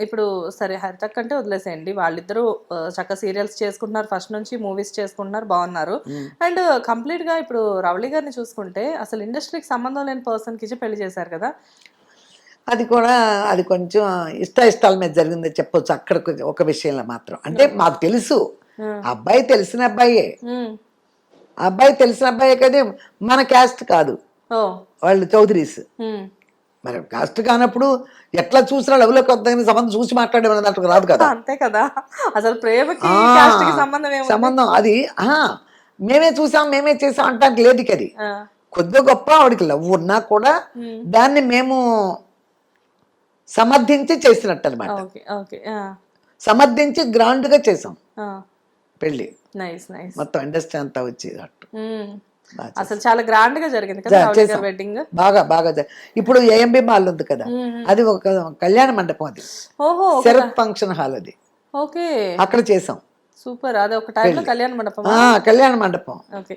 ఇప్పుడు సరే హరితక్ అంటే వదిలేసేయండి. వాళ్ళిద్దరూ ఆ, చక్కగా సీరియల్స్ చేసుకుంటున్నారు. ఫస్ట్ నుంచి మూవీస్ చేసుకుంటున్నారు. బాగున్నారు. అండ్ కంప్లీట్గా ఇప్పుడు రవళి గారిని చూసుకుంటే అసలు ఇండస్ట్రీకి సంబంధం లేని పర్సన్కి పెళ్ళి చేశారు కదా? అది కూడా అది కొంచెం ఇష్ట ఇష్టాల మీద జరిగిందని చెప్పొచ్చు అక్కడ ఒక విషయంలో మాత్రం. అంటే మాకు తెలుసు. అబ్బాయి తెలిసిన అబ్బాయే. అబ్బాయి తెలిసిన అబ్బాయే కదా మన క్యాస్ట్ కాదు. వాళ్ళు చౌదరీస్. మరి కాస్ట్ కానప్పుడు ఎట్లా చూసినా లవ్లోకి వద్దని సంబంధం చూసి మాట్లాడేమని దాంట్లో రాదు కదా. అంతే కదా. అసలు ప్రేమకి సంబంధం సంబంధం అది మేమే చూసాం మేమే చేసాం అంటానికి లేదు అది కొద్దిగా గొప్ప ఆవిడకి లవ్ ఉన్నా కూడా. దాన్ని మేము సమర్థించి చేసినట్టు అనమాట సమర్థించి గ్రాండ్గా చేసాం. పెళ్ళి మొత్తం ఇండస్ట్రీ అంతా వచ్చి అట్టు. అసలు చాలా గ్రాండ్గా జరిగింది కదా వెడ్డింగ్ బాగా బాగా ఇప్పుడు ఏఎంబి మాల్ ఉంది కదా అది ఒక కళ్యాణ మండపం అది. శరత్ ఫంక్షన్ హాల్ అది. ఓకే. అక్కడ చేసాం సూపర్. అదే ఒక టైంలో కళ్యాణ మండపం కళ్యాణ మండపం. ఓకే.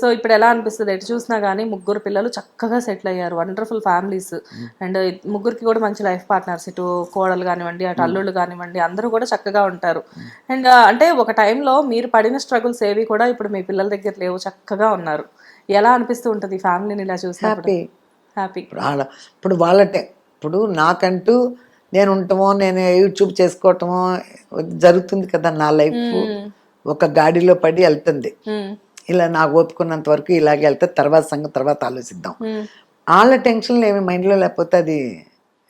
సో ఇప్పుడు ఎలా అనిపిస్తుంది? ఎటు చూసినా కానీ ముగ్గురు పిల్లలు చక్కగా సెటిల్ అయ్యారు. Wonderful families. అండ్ ముగ్గురికి కూడా మంచి లైఫ్ పార్ట్నర్స్. ఇటు కోడలు కానివ్వండి అటు అల్లుళ్ళు కానివ్వండి అందరూ కూడా చక్కగా ఉంటారు. అండ్ అంటే ఒక టైంలో మీరు పడిన స్ట్రగుల్స్ ఏవి కూడా ఇప్పుడు మీ పిల్లల దగ్గర లేవు. చక్కగా ఉన్నారు. ఎలా అనిపిస్తూ ఉంటుంది ఫ్యామిలీని ఇలా చూసినప్పుడు? హ్యాపీ. హ్యాపీ. ఇప్పుడు వాళ్ళ ఇప్పుడు వాళ్ళటే ఇప్పుడు నాకంటూ నేను ఉంటామో నేను యూట్యూబ్ చేసుకోవటమో జరుగుతుంది కదా నా లైఫ్. ఒక గాడిలో పడి వెళ్తుంది. ఇలా నాకు ఓపుకున్నంత వరకు ఇలాగే వెళ్తే తర్వాత సంగతి తర్వాత ఆలోచిద్దాం. వాళ్ళ టెన్షన్లు ఏమి మైండ్లో లేకపోతే అది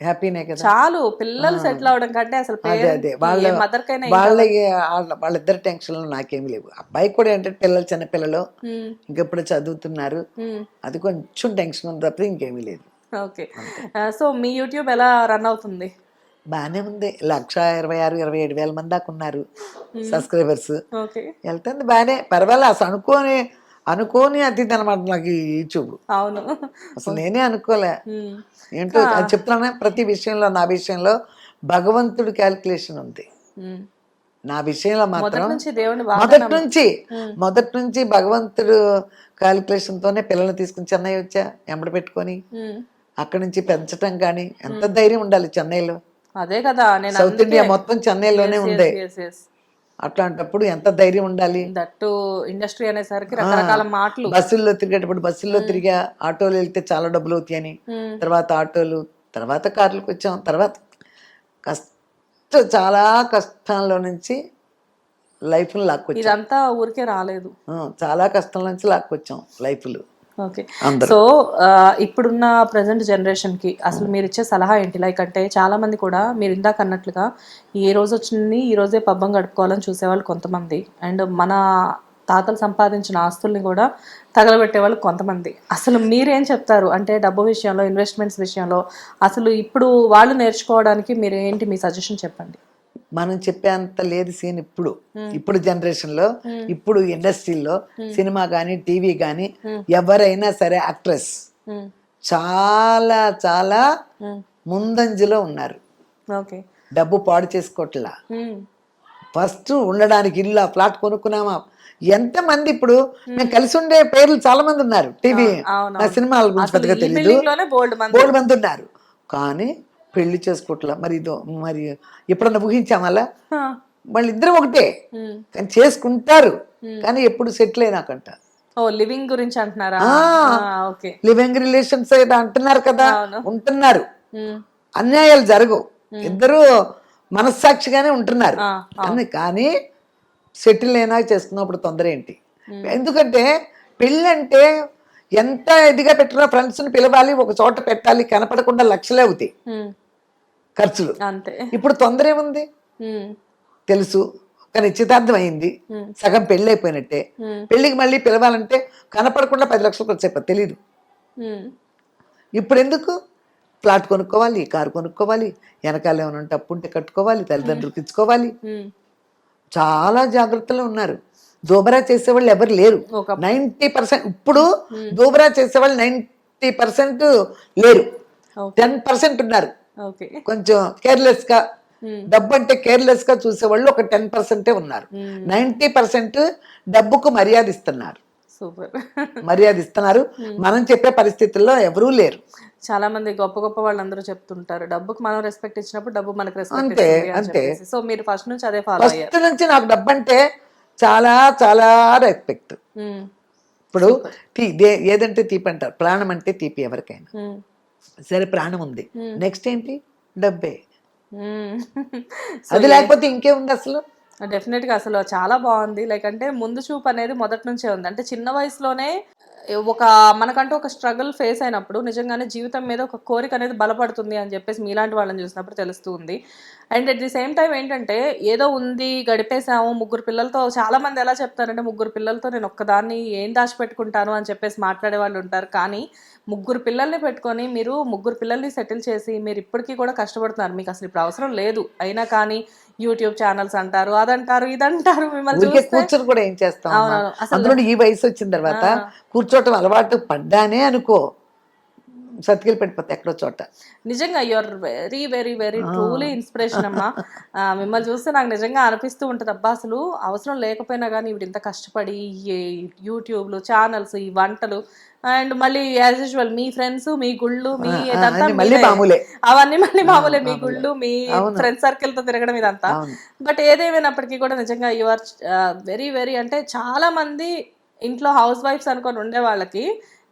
హ్యాపీనే కదా? చాలు పిల్లలు సెటిల్ అవడం కంటే అసలు అదే అదే. వాళ్ళ వాళ్ళ వాళ్ళిద్దరి టెన్షన్లు నాకేమి లేవు. అబ్బాయి కూడా ఏంటంటే పిల్లలు చిన్న పిల్లలు ఇంకెప్పుడు చదువుతున్నారు. అది కొంచెం టెన్షన్ ఉంది తప్పితే ఇంకేమీ లేదు. ఓకే. సో మీ యూట్యూబ్ ఎలా రన్ అవుతుంది? బాగానే ఉంది. లక్ష ఇరవై ఆరు ఇరవై ఏడు వేల మంది దాకా ఉన్నారు సబ్స్క్రైబర్స్. వెళ్తుంది బాగానే పర్వాలేదు అసలు అనుకోని అనుకోని అతిథి అనమాట నాకు యూట్యూబ్. అవును. అసలు నేనే అనుకోలే. ఏంటో అది చెప్తున్నానే ప్రతి విషయంలో నా విషయంలో భగవంతుడి క్యాల్కులేషన్ ఉంది. నా విషయంలో మాత్రం మొదటి నుంచి మొదటి నుంచి భగవంతుడు క్యాలిక్యులేషన్ తోనే పిల్లల్ని తీసుకుని చెన్నై వచ్చా ఎంబడ పెట్టుకొని. అక్కడి నుంచి పెంచటం కానీ ఎంత ధైర్యం ఉండాలి చెన్నైలో? అదే కదా నేను సౌత్ ఇండియా మొత్తం చెన్నైలోనే ఎస్ అట్లాంటప్పుడు ఎంత ధైర్యం ఉండాలి? దట్టు ఇండస్ట్రీ అనేసరికి రకరకాల మాటలు. బస్సుల్లో తిరిగేటప్పుడు బస్సుల్లో తిరిగా ఆటోలు వెళ్తే చాలా డబ్బులు అవుతాయని ఉమ్. తర్వాత ఆటోలు తర్వాత కార్లకు వచ్చాం తర్వాత కష్ట చాలా కష్టాల్లో నుంచి లైఫ్ని లాక్కొచ్చాం. ఇదంతా ఊరికే రాలేదు. చాలా కష్టం నుంచి లాక్కొచ్చాం లైఫ్లు. ఓకే. సో ఇప్పుడున్న ప్రజెంట్ జనరేషన్కి అసలు మీరు ఇచ్చే సలహా ఏంటి? లైక్ అంటే చాలా మంది కూడా మీరు ఇందాక అన్నట్లుగా ఏ రోజు వచ్చింది ఈ రోజే పబ్బం గడుపుకోవాలని చూసేవాళ్ళు కొంతమంది. అండ్ మన తాతలు సంపాదించిన ఆస్తుల్ని కూడా తగలబెట్టే వాళ్ళు కొంతమంది. అసలు మీరేం చెప్తారు? అంటే డబ్బు విషయంలో ఇన్వెస్ట్మెంట్స్ విషయంలో అసలు ఇప్పుడు వాళ్ళు నేర్చుకోవడానికి మీరు ఏంటి మీ సజెషన్ చెప్పండి? మనం చెప్పేంత లేదు సీన్ ఇప్పుడు. ఇప్పుడు జనరేషన్లో ఇప్పుడు ఇండస్ట్రీలో సినిమా కానీ టీవీ కానీ ఎవరైనా సరే యాక్ట్రెస్ చాలా చాలా ముందంజలో ఉన్నారు. డబ్బు పాడు చేసుకోవట్లా ఫస్ట్ ఉండడానికి ఇల్లు ఆ ఫ్లాట్ కొనుక్కున్నామా? ఎంతమంది ఇప్పుడు మేము. కలిసి ఉండే పేర్లు చాలా మంది ఉన్నారు. టీవీ సినిమాల గురించి పెద్దగా తెలియదు బోల్డ్ మంది ఉన్నారు. కానీ పెళ్ళి చేసుకోవట్లా మరి ఇదో మరి ఎప్పుడన్నా ఊహించామలా? ఇద్దరం ఒకటే. కానీ చేసుకుంటారు. కానీ ఎప్పుడు సెటిల్ అయినాకంట. లివింగ్ గురించి అంటున్నారా? లివింగ్ రిలేషన్స్ ఏదో అంటున్నారు కదా. ఉంటున్నారు. అన్యాయాలు జరగవు. ఇద్దరు మనస్సాక్షిగానే ఉంటున్నారు. ఆ, కానీ కానీ సెటిల్ అయినా చేసుకున్నప్పుడు తొందర ఏంటి? ఎందుకంటే పెళ్ళి అంటే ఎంత ఇదిగా పెట్టినా ఫ్రెండ్స్ని పిలవాలి ఒక చోట పెట్టాలి కనపడకుండా లక్షలే అవుతాయి ఖర్చులు. అంతే. ఇప్పుడు తొందర ఏముంది? తెలుసు. ఒక నిశ్చితార్థం అయింది సగం పెళ్ళి అయిపోయినట్టే పెళ్ళికి మళ్ళీ పిలవాలంటే కనపడకుండా పది లక్షలు ఖర్చు అయిపోతుంది తెలీదు. ఉమ్, ఇప్పుడు ఎందుకు ఫ్లాట్ కొనుక్కోవాలి కారు కొనుక్కోవాలి వెనకాల ఏమైనా ఉంటే అప్పు ఉంటే కట్టుకోవాలి తల్లిదండ్రులకి ఇచ్చుకోవాలి. చాలా జాగ్రత్తలు ఉన్నారు. దోబరా చేసేవాళ్ళు ఎవరు లేరు. నైంటీ పర్సెంట్ ఇప్పుడు దోబరా చేసేవాళ్ళు నైంటీ పర్సెంట్ లేరు. టెన్ పర్సెంట్ ఉన్నారు. కొంచెం కేర్లెస్గా డబ్బు అంటే కేర్లెస్గా చూసేవాళ్ళు ఒక టెన్ పర్సెంటే ఉన్నారు. ఉమ్, నైంటీ పర్సెంట్ డబ్బుకు మర్యాద ఇస్తున్నారు సూపర్. మర్యాద ఇస్తున్నారు మనం చెప్పే పరిస్థితుల్లో ఎవరూ లేరు. చాలా మంది గొప్ప గొప్ప వాళ్ళందరూ చెప్తుంటారు డబ్బుకి మనం రెస్పెక్ట్ ఇచ్చినప్పుడు డబ్బు మనకు రెస్పెక్ట్ అంతే, అంతే. సో మీరు ఫస్ట్ నుంచి అదే ఫాలో ఫస్ట్ నుంచి నాకు డబ్బు అంటే చాలా చాలా రెస్పెక్ట్ ఇప్పుడు తీ ఏదంటే తీపి అంటారు ప్రాణం అంటే తీపి ఎవరికైనా. సరే ప్రాణం ఉంది. నెక్స్ట్ ఏంటి? డబ్బే. అది లేకపోతే ఇంకేముంది అసలు? డెఫినెట్గా అసలు చాలా బాగుంది. లైక్ అంటే ముందు చూపు అనేది మొదటి నుంచే ఉంది. అంటే చిన్న వయసులోనే ఒక మనకంటూ ఒక స్ట్రగుల్ ఫేస్ అయినప్పుడు నిజంగానే జీవితం మీద ఒక కోరిక అనేది బలపడుతుంది అని చెప్పేసి మీలాంటి వాళ్ళని చూసినప్పుడు తెలుస్తుంది and at the same time ఏంటంటే ఏదో ఉంది గడిపేసాము ముగ్గురు పిల్లలతో చాలా మంది ఎలా చెప్తారంటే ముగ్గురు పిల్లలతో నేను ఒక్కదాన్ని ఏం దాచిపెట్టుకుంటాను అని చెప్పేసి మాట్లాడే వాళ్ళు ఉంటారు. కానీ ముగ్గురు పిల్లల్ని పెట్టుకొని మీరు ముగ్గురు పిల్లల్ని సెటిల్ చేసి మీరు ఇప్పటికీ కూడా కష్టపడుతున్నారు. మీకు అసలు ఇప్పుడు అవసరం లేదు. అయినా కానీ యూట్యూబ్ ఛానల్స్ అంటారు అదంటారు ఇదంటారు మిమ్మల్ని కూర్చొని కూడా ఏం చేస్తాం? అవునవును. అసలు- ఈ వయసు వచ్చిన తర్వాత కూర్చోటం అలవాటు పడ్డానే అనుకో. సతికిలు పడిపోతాయి ఎక్కడో చోట. నిజంగా your very very very truly inspiration అమ్మా. మిమ్మల్ని చూస్తే నాకు నిజంగా అనిపిస్తూ ఉంటుంది అబ్బా అసలు అవసరం లేకపోయినా కానీ ఇప్పుడు ఇంత కష్టపడి యూట్యూబ్లు ఛానల్స్ ఈ వంటలు అండ్ మళ్ళీ యాజ్ యూజువల్ మీ ఫ్రెండ్స్ మీ గుళ్ళు మీ. అవన్నీ మళ్ళీ మామూలే. మీ గుళ్ళు మీ ఫ్రెండ్ సర్కిల్తో తిరగడం ఇదంతా. బట్ ఏదేమైనప్పటికీ కూడా నిజంగా యు ఆర్ వెరీ వెరీ అంటే చాలా మంది ఇంట్లో హౌస్ వైఫ్స్ అనుకొని ఉండే వాళ్ళకి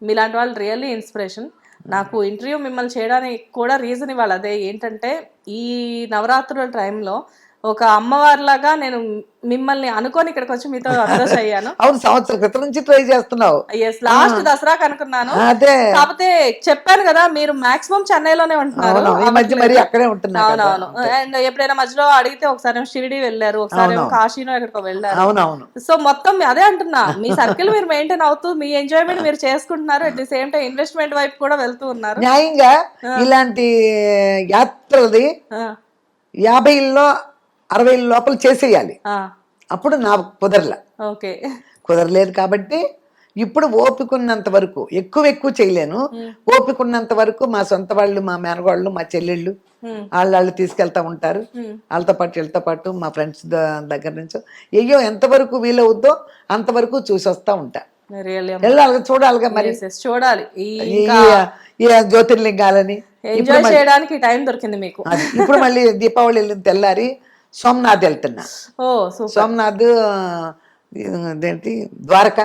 మీలాంటి వాళ్ళు రియల్లీ ఇన్స్పిరేషన్ నాకు ఇంటర్వ్యూ మిమ్మల్ని చేయడానికి కూడా రీజన్ ఇవ్వాలి. అదే ఏంటంటే ఈ నవరాత్రుల టైంలో ఒక అమ్మవారిలాగా నేను మిమ్మల్ని అనుకొని ఇక్కడికి వచ్చి మీతో అడ్రస్ అయ్యాను. అవును సంవత్సరం క్రితం నుంచి ట్రై చేస్తున్నావు. ఎస్ లాస్ట్ దసరాకి అనుకున్నాను. అదే. కాకపోతే చెప్పాను కదా మీరు మాక్సిమం చెన్నైలోనే ఉంటున్నారు. ఈ మధ్య మరి అక్కడే ఉంటున్నా కదా. అవునవును. అండ్ ఎప్పుడైనా మధ్యలో అడిగితే ఒకసారి షిరిడి వెళ్ళారు ఒకసారి కాశీనో ఎక్కడికో వెళ్ళారు. అవునవును. సో మొత్తం అదే అంటున్నా మీ సర్కిల్ మీరు మెయింటైన్ అవుతూ మీ ఎంజాయ్మెంట్ మీరు చేసుకుంటున్నారు. At the same time investment వైపు కూడా వెళ్తూ ఉన్నారు. న్యాయంగా ఇలాంటి యాత్రలది యాభైలో అరవై లోపల చేసేయాలి. అప్పుడు నాకు కుదరలే. ఓకే. కుదరలేదు కాబట్టి ఇప్పుడు ఓపికన్నంత వరకు ఎక్కువ ఎక్కువ చేయలేను. ఓపికన్నంత వరకు మా సొంత వాళ్ళు మా మేనగాళ్ళు మా చెల్లెళ్ళు. వాళ్ళు వాళ్ళు తీసుకెళ్తా ఉంటారు. వాళ్ళతో పాటు వీళ్ళతో పాటు మా ఫ్రెండ్స్ దగ్గర నుంచి. అయ్యో ఎంతవరకు వీలవుద్దో అంతవరకు చూసి వస్తా ఉంటా. వెళ్ళాలి చూడాలిగా మరి. చూడాలి. ఈ జ్యోతిర్లింగాలని. చేయడానికి టైం దొరికింది మీకు. ఇప్పుడు మళ్ళీ దీపావళి వెళ్ళిన తెల్లారి సోమనాథ్ వెళ్తున్నా. సోమనాథ్ ఇదేంటి ద్వారక?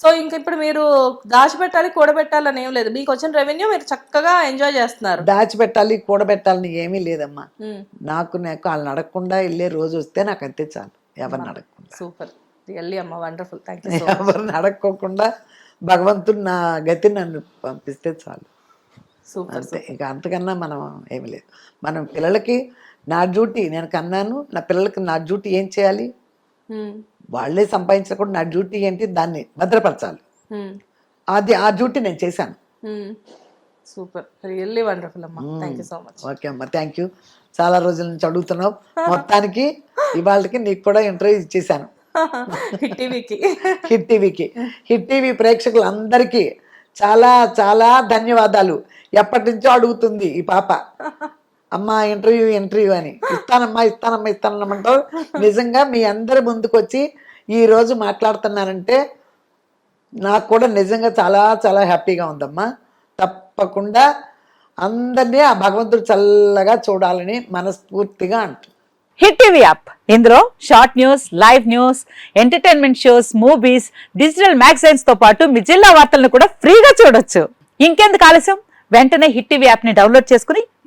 సో ఇంక ఇప్పుడు మీరు దాచిపెట్టాలి కూడబెట్టాలని ఏం లేదు. మీకు వచ్చిన రెవెన్యూ మీరు చక్కగా ఎంజాయ్ చేస్తున్నారు. దాచిపెట్టాలి కూడబెట్టాలని ఏమీ లేదమ్మా. నాకు నాకు వాళ్ళు నడకుండా వెళ్ళే రోజు వస్తే నాకు అంతే చాలు. ఎవరు నడకుండా. సూపర్. రియల్లీ అమ్మ వండర్ఫుల్. థ్యాంక్ యూ ఎవరు నడక్కోకుండా భగవంతుడు నా గతి నన్ను పంపిస్తే చాలు. సూపర్ అంతే. ఇక అంతకన్నా మనం ఏమి లేదు. మనం పిల్లలకి నా డ్యూటీ నేను కన్నాను నా పిల్లలకి నా డ్యూటీ ఏం చేయాలి? వాళ్ళే సంపాదించకుండా నా డ్యూటీ ఏంటి? దాన్ని భద్రపరచాలి. అది ఆ డ్యూటీ నేను చేశాను. సూపర్. రియల్లీ వండర్ఫుల్ అమ్మ. Thank you so much. Okay అమ్మ. Thank you. చాలా రోజుల నుంచి అడుగుతున్నావు. మొత్తానికి ఇవాళకి నీకు కూడా ఇంటర్వ్యూ ఇచ్చేసాను టీవీకి. హిట్ టీవీకి. హిట్ టీవీ ప్రేక్షకులందరికీ చాలా చాలా ధన్యవాదాలు. ఎప్పటి నుంచో అడుగుతుంది ఈ పాప. అమ్మా ఇంటర్వ్యూ ఇంటర్వ్యూ అని. ఇస్తానమ్మా ఇస్తానమ్మా ఇస్తానమ్మంటావు నిజంగా మీ అందరి ముందుకు వచ్చి ఈ రోజు మాట్లాడుతున్నానంటే నాకు కూడా నిజంగా చాలా చాలా హ్యాపీగా ఉందమ్మా. తప్పకుండా అందరినీ ఆ భగవంతుడు చల్లగా చూడాలని మనస్ఫూర్తిగా అంటు. Hit TV app. ఇందులో short news live news entertainment shows movies digital మ్యాగజైన్స్తో పాటు మీ జిల్లా వార్తలను కూడా ఫ్రీగా చూడొచ్చు. ఇంకెందుకు ఆలస్యం? వెంటనే హిట్ టీవీ యాప్ని డౌన్లోడ్ చేసుకుని